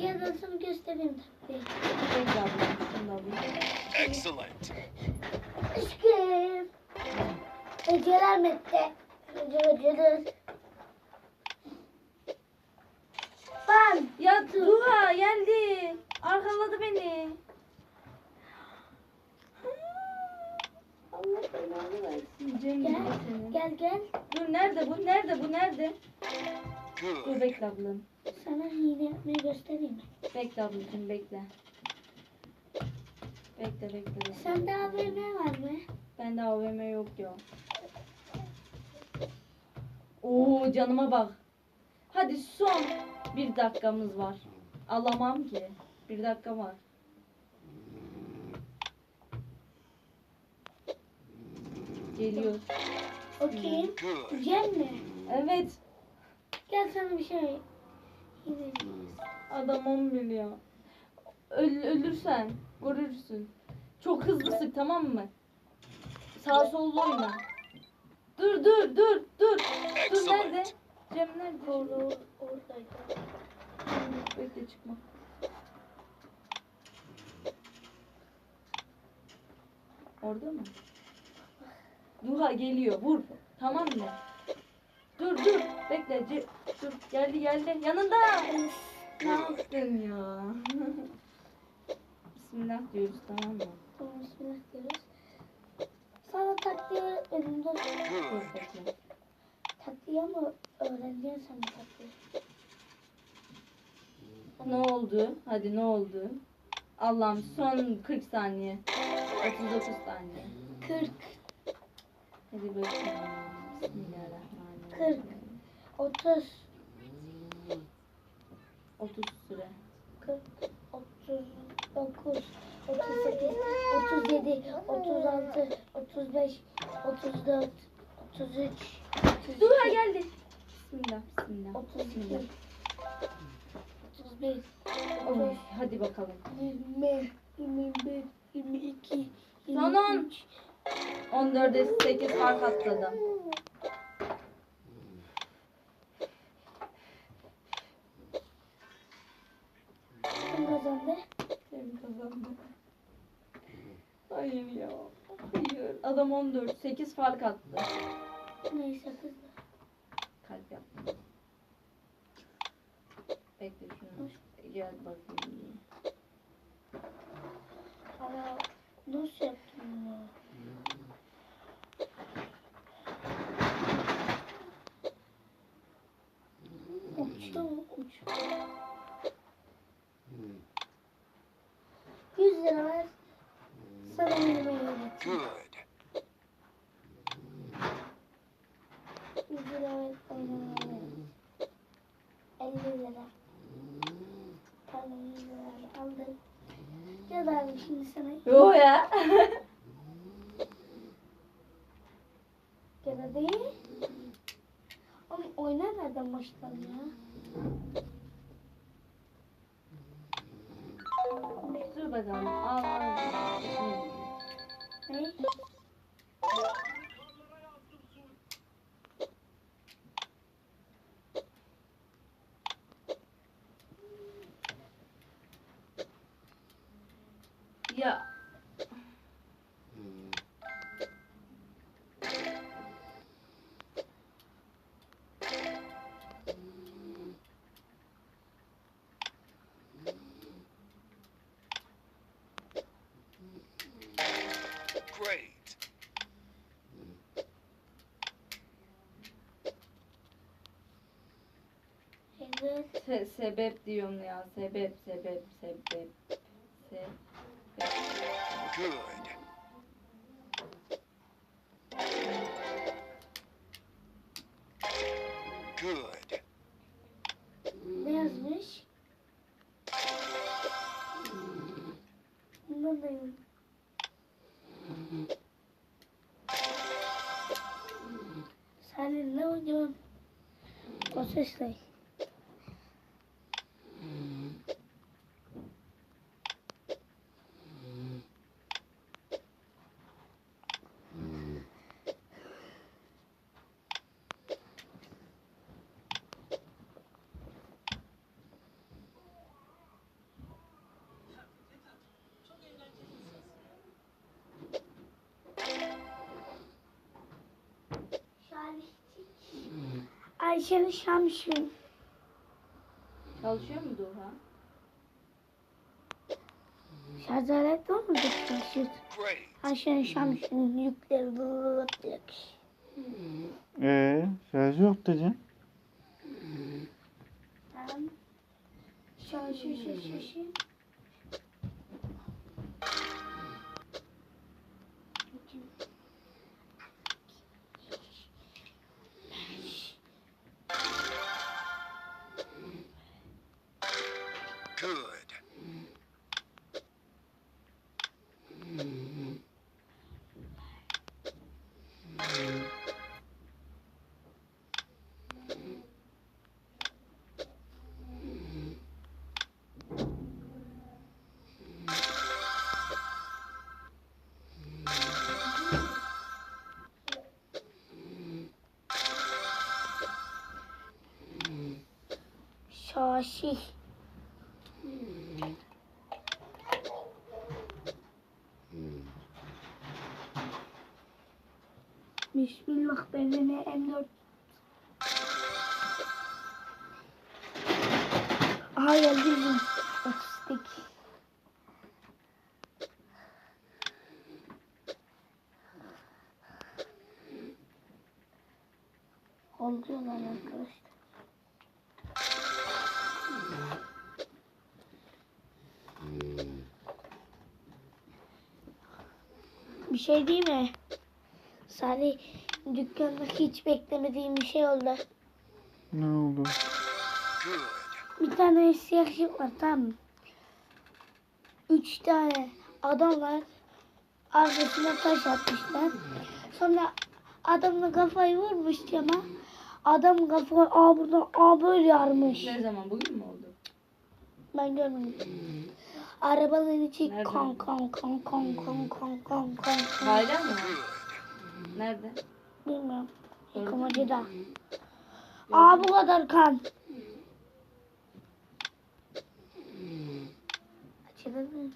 Gel ben sana göstereyim tabii. Excellent. Aşkım. Hediyeler mette. Hediyeler. Ben. Ya Duha geldi. Arkaladı beni. Allah belanı versin. Cem Gel. Gel gel. Dur nerede bu? Nerede bu? Nerede? Dur Good. bekle ablam. Sana hile yapmayı göstereyim. mi? Bekle ablacığım bekle. Bekle bekle. bekle. Sende AVM var mı? Bende AVM yok ya. Oo canıma bak. Hadi son bir dakikamız var. Alamam ki. Bir dakika var. Geliyor. Okey. Cem mi? Evet. Gel sana bir şey. Adam 11 ya. Öl, ölürsen görürsün. Çok hızlı sık tamam mı? Sağ sollu oyna. Dur dur dur dur. Dur nerede? Cem nerede? Orada oradaydı. Bekle çıkma. Orada mı? Duha geliyor. Vur. Tamam mı? Dur dur. Bekle. Ce- dur. Geldi geldi. Yanında. Ne yaptın ya? Bismillah diyoruz tamam mı? Tamam bismillah diyoruz. Sana taktiği öğretmedim. Dur. Dur. Taktiği ama öğreneceğim sana taktiği. Ne oldu? Hadi ne oldu? Allah'ım son 40 saniye. 39 saniye. 40, Hadi bakalım. Bismillahirrahmanirrahim. 40, 30, 30 süre. 40, 39, 38, 37, 36, 35, 34, 33, Duha geldi. Bismillah, bismillah. 32, bismillah. 31, Oy, 30, hadi bakalım. 20, 21, 22, Son on. 23. 14'e 8 fark atladım. Hayır ya. Hayır. Adam 14. 8 fark attı. Neyse kızlar. Kalp yaptı. Bekle şunu. Gel bakayım. Hala nasıl yaptın bunu? Uçtu mu? Uç. 100 lira ver. Öğret. Good. 100 lira ver. Oynamaya öğret. 50 lira. Tamam 100 lira aldım. Ya da abi şimdi sana Yo ya. da değil. Oğlum oyna nereden başladın ya? Dur bakalım. Al al. Ne? Ya. Se- sebep diyorum ya. Sebep, sebep, sebep. Sebep. Good. Good. Ne yazmış? Yok. Sen ne oynuyorsun? O ses ne? Hayır çalışmamışım. Çalışıyor mu Duha? Şarj aleti olmadı çalışıyor. Hayır çalışmamışım. Yükleri bırakıyor. Eee şarj yok dedin. Şarj şarj şarj. good. Xoxi. Bismillah benimle M4. Aha geldi bizim otistik. Oluyorlar arkadaşlar. Bir şey değil mi? Salih dükkanda hiç beklemediğim bir şey oldu. Ne oldu? Bir tane siyah jip var tamam mı? Üç tane adam var. Arkasına taş atmışlar. Sonra adamla kafayı vurmuş cama. Adam kafayı aa buradan aa böyle yarmış. Ne zaman bugün mü oldu? Ben görmedim. Arabanın içi kan kan kan kan kan kan kan kan. Hala mı? Nerede? Bilmiyorum. Yıkamacıda. Aa bu kadar kan. Açılır mısın?